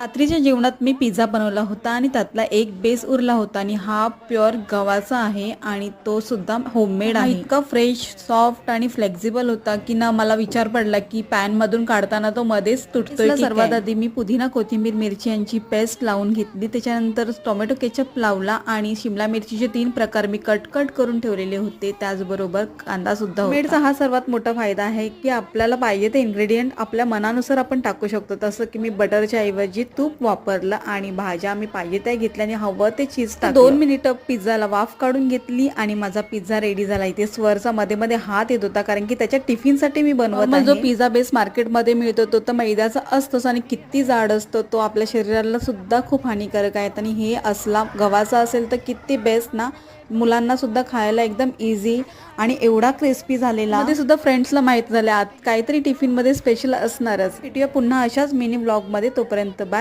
रात्रीच्या जेवणात मी पिझ्झा बनवला होता आणि त्यातला एक बेस उरला होता आणि हा प्युअर गव्हाचा आहे आणि तो सुद्धा होममेड आहे. इतका फ्रेश सॉफ्ट आणि फ्लेक्झिबल होता की ना मला विचार पडला की पॅन मधून काढताना तो मध्येच तुटतोय सर्वात आधी मी पुदिना कोथिंबीर मिरची यांची पेस्ट लावून घेतली. त्याच्यानंतर टोमॅटो केचप लावला आणि शिमला मिरचीचे तीन प्रकार मी कट कट करून ठेवलेले होते. त्याचबरोबर कांदा सुद्धा होममेडचा हा सर्वात मोठा फायदा आहे की आपल्याला पाहिजे ते इन्ग्रेडियंट आपल्या मनानुसार आपण टाकू शकतो. तसं की मी बटरच्या ऐवजी तूप वापरलं आणि भाज्या मी पाहिजे त्या घेतल्या आणि हवं ते चीज टाक दोन मिनिटं पिझ्झाला वाफ काढून घेतली आणि माझा पिझ्झा रेडी झाला. इथे स्वरचा मध्ये मध्ये हात येत होता कारण की त्याच्या टिफिनसाठी मी बनवत जो पिझ्झा बेस मार्केटमध्ये मिळतो तो तर मैद्याचा असतोच आणि किती जाड असतो तो आपल्या शरीराला सुद्धा खूप हानिकारक आहे. आणि हे असला गव्हाचा असेल तर किती बेस्ट ना मुलांना सुद्धा खायला एकदम इझी आणि एवढा क्रिस्पी झालेला. मध्ये सुद्धा फ्रेंड्सला माहीत झाले. आत काहीतरी टिफिनमध्ये स्पेशल असणारच. भेटूया पुन्हा अशाच मिनी ब्लॉगमध्ये. तोपर्यंत बाय